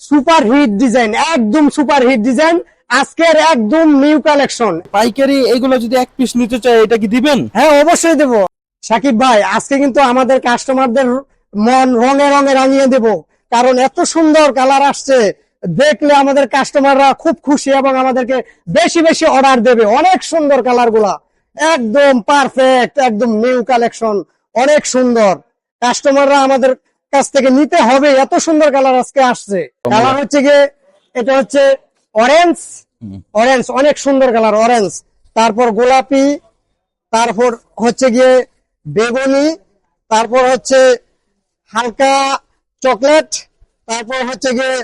Super hit design একদম super hit design আজকের একদম নিউ কালেকশন। পাইকারি এগুলো যদি এক পিস নিতে চাই এটা কি দিবেন? হ্যাঁ অবশ্যই দেব। সাকিব ভাই আজকে কিন্তু আমাদের কাস্টমারদের মন রঙে রঙে রাঙিয়ে দেব। কারণ এত সুন্দর কালার আসছে। দেখলে আমাদের কাস্টমাররা খুব খুশি এবং আমাদেরকে বেশি বেশি অর্ডার দেবে। অনেক সুন্দর কালারগুলা একদম পারফেক্ট একদম নিউ কালেকশন। অনেক সুন্দর। কাস্টমাররা আমাদের কাছ থেকে নিতে হবে। এত সুন্দর কালার আজকে আসছে। কালার হচ্ছে গিয়ে এটা হচ্ছে অরেঞ্জ অরেঞ্জ অনেক সুন্দর কালার অরেঞ্জ তারপর গোলাপি তারপর হচ্ছে গিয়ে বেগুনি তারপর হচ্ছে হালকা চকলেট তারপর হচ্ছে গিয়ে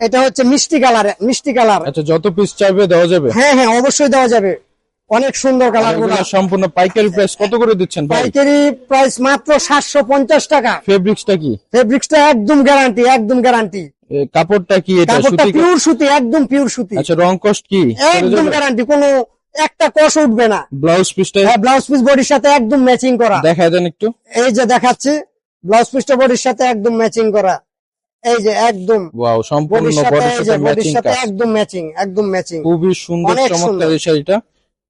এটা হচ্ছে মিষ্টি কালার মিষ্টি কালার। আচ্ছা যত পিস চাইবে দেওয়া যাবে? হ্যাঁ হ্যাঁ অবশ্যই দেওয়া যাবে। অনেক সুন্দর কালারগুলো সম্পূর্ণ পাইকারি প্রাইস কত করে দিচ্ছেন পাইকারি প্রাইস মাত্র সাতশো পঞ্চাশ টাকা। ফেব্রিক্সটা কি? ফেব্রিক্সটা একদম গ্যারান্টি একদম গ্যারান্টি কাপড়টা কি এটা কাপড়টা পিওর সুতি একদম পিওর সুতি। আচ্ছা রং কস্ট কি? একদম গ্যারান্টি কোনো একটা কষ উঠবে না। ব্লাউজ পিসটা হ্যাঁ ব্লাউজ পিস বডির সাথে একদম ম্যাচিং করা। দেখা দেন একটু। এই যে দেখাচ্ছি ব্লাউজ পিসটা বডির সাথে একদম ম্যাচিং করা। এই যে একদম ওয়াও সম্পূর্ণ বডির সাথে একদম ম্যাচিং একদম ম্যাচিং খুবই সুন্দর। চমৎকার। এই শাড়িটা।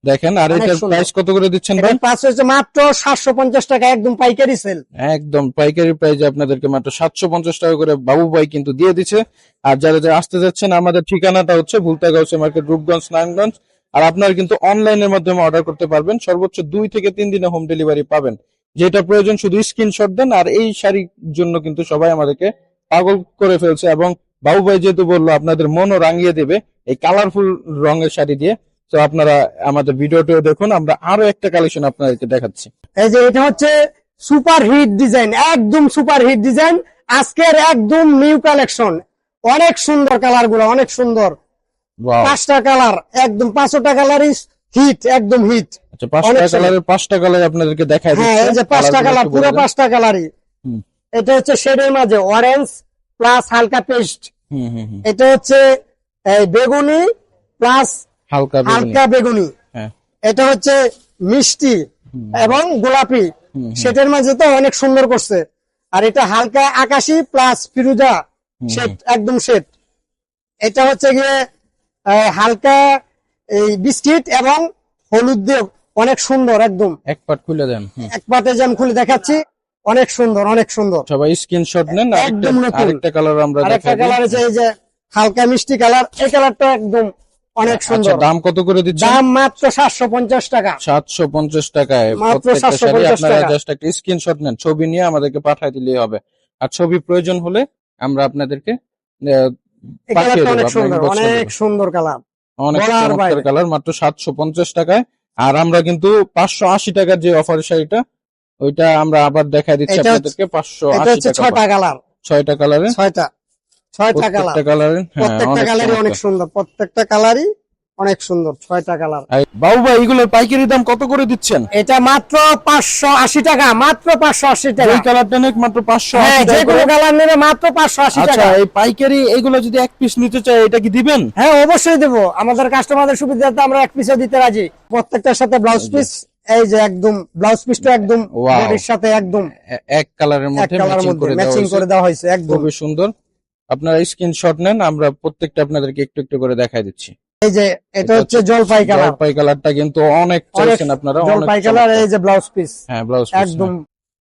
দেখেন আর অনেক এটার। প্রাইস কত করে দিচ্ছেন ভাই? পাঁচ হচ্ছে মাত্র সাতশো পঞ্চাশ টাকা একদম পাইকারি সেল একদম পাইকারি প্রাইজে আপনাদেরকে মাত্র সাতশো পঞ্চাশ টাকা করে বাবু ভাই কিন্তু দিয়ে দিচ্ছে। আর যারা যারা আসতে যাচ্ছেন আমাদের ঠিকানাটা হচ্ছে ভুলতাগাউসে মার্কেট রূপগঞ্জ নারায়ণগঞ্জ। আর আপনারা কিন্তু অনলাইনের মাধ্যমে অর্ডার করতে পারবেন। সর্বোচ্চ দুই থেকে তিন দিনে হোম ডেলিভারি পাবেন। যেটা প্রয়োজন শুধু স্ক্রিনশট দেন। আর এই শাড়ির জন্য কিন্তু সবাই আমাদেরকে পাগল করে ফেলছে। এবং বাবু ভাই যেহেতু বলল আপনাদের মনও রাঙিয়ে দেবে এই কালারফুল রঙের শাড়ি দিয়ে। তো আপনারা আমাদের ভিডিওটিও দেখুন আমরা আরও একটা কালেকশন আপনাদেরকে দেখাচ্ছি। এই যে এটা হচ্ছে সুপার হিট ডিজাইন একদম সুপার হিট ডিজাইন আজকের একদম নিউ কালেকশন অনেক সুন্দর কালারগুলো অনেক সুন্দর। পাঁচটা কালার একদম পাঁচটা কালারই হিট একদম হিট আচ্ছা পাঁচটা কালারের পাঁচটা কালার আপনাদেরকে দেখায় হ্যাঁ এই যে পাঁচটা কালার পুরো পাঁচটা কালারই। এটা হচ্ছে শেডের মাঝে অরেঞ্জ প্লাস হালকা পেস্ট। এটা হচ্ছে এই বেগুনি প্লাস হালকা বেগুনি। হ্যাঁ। এটা হচ্ছে মিষ্টি এবং গোলাপি। সেটার মাঝে তো অনেক সুন্দর করছে। আর এটা হালকা আকাশি প্লাস ফিরুজা শেড একদম শেড। এটা হচ্ছে গিয়ে হালকা এই বিস্কিট এবং হলুদ দিয়ে অনেক সুন্দর একদম। এক পাট খুলে দেন। এক পাতে যেমন খুলে দেখাচ্ছি অনেক সুন্দর অনেক সুন্দর। সবাই স্ক্রিনশট নেন একদম নতুন। আরেকটা কালার আমরা আরেকটা কালার আছে এই যে হালকা মিষ্টি কালার এই কালারটা একদম অনেক আচ্ছা সুন্দর। দাম কত করে দিচ্ছেন? দাম মাত্র সাতশো পঞ্চাশ টাকা। সাতশো পঞ্চাশ টাকায়। মাত্র 750 আপনারা জাস্ট একটা স্ক্রিনশট নেন ছবি নিয়ে আমাদেরকে পাঠিয়ে দিলেই হবে। আর ছবি প্রয়োজন হলে আমরা আপনাদেরকে পাঠিয়ে দেবো অনেক সুন্দর অনেক সুন্দর কালার। মাত্র সাতশো পঞ্চাশ টাকায়। আর আমরা কিন্তু পাঁচশো আশি টাকার যে অফার শাড়িটা ওইটা আমরা আবার দেখা দিচ্ছি আপনাদেরকে পাঁচশো এটা আশি হচ্ছে টাকা ছয়টা কালার। ছয়টা কালারে ছয়টা। ছয়টা কালার প্রত্যেকটা কালারে হ্যাঁ অনেক কালারই অনেক সুন্দর। প্রত্যেকটা কালারই অনেক সুন্দর ছয়টা কালার বাবু ভাই এগুলোর পাইকারি দাম কত করে দিচ্ছেন? এটা মাত্র পাঁচশো আশি টাকা মাত্র পাঁচশো আশি টাকা। এই কালারটা নেক মাত্র পাঁচশো যে কোনো কালার নেবে মাত্র পাঁচশো আশি আচ্ছা টাকা। এই পাইকারি এগুলো যদি এক পিস নিতে চাই এটা কি দিবেন? হ্যাঁ অবশ্যই দেবো। আমাদের কাস্টমারদের সুবিধাতে আমরা এক পিসে দিতে রাজি। প্রত্যেকটার সাথে ব্লাউজ পিস এই যে একদম ব্লাউজ পিসটা একদম বডির সাথে একদম এক কালারের মধ্যে ম্যাচিং করে দেওয়া হয়েছে। দেওয়া হয়েছে একদম। খুবই সুন্দর। আপনারা স্ক্রিনশট নেন আমরা প্রত্যেকটা আপনাদেরকে একটু একটু করে দেখাই দিচ্ছি। এই যে এটা হচ্ছে জলপাই কালার জলপাই কালারটা কিন্তু অনেক চাইছেন আপনারা অনেক জলপাই কালার এই যে ব্লাউজ পিস হ্যাঁ ব্লাউজ একদম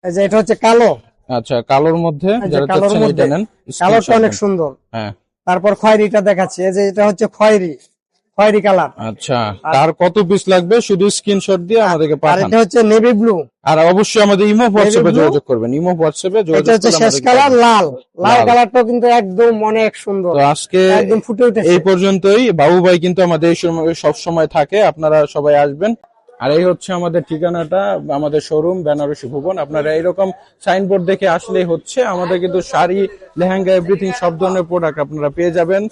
এই যে এটা হচ্ছে কালো। আচ্ছা কালোর মধ্যে যারা চাচ্ছেন এটা নেন কালোটা অনেক সুন্দর। হ্যাঁ। তারপর খয়রিটা দেখাচ্ছি। এই যে এটা হচ্ছে খয়েরি। খয়েরি কালার। আচ্ছা তার কত পিস লাগবে? শুধু স্ক্রিনশট দিয়ে আমাদেরকে আর পাঠান। এটা হচ্ছে নেভি ব্লু আর অবশ্যই আমাদের ইমো হোয়াটসঅ্যাপে? যোগাযোগ করবেন। ইমো হোয়াটসঅ্যাপে এটা যোগাযোগ হচ্ছে করলে শেষ কালার লাল। লাল। কালারটাও কিন্তু একদম অনেক সুন্দর। তো আজকে একদম ফুটে উঠেছে। এই পর্যন্তই। বাবু ভাই কিন্তু আমাদের এই সময় সব সময় থাকে। আপনারা সবাই আসবেন। আর এই হচ্ছে আমাদের ঠিকানাটা আমাদের শোরুম বেনারসি ভুবন। আপনারা এইরকম সাইনবোর্ড দেখে আসলেই হচ্ছে। আমাদের কিন্তু শাড়ি লেহেঙ্গা এভরিথিং সব ধরনের প্রোডাক্ট আপনারা পেয়ে যাবেন।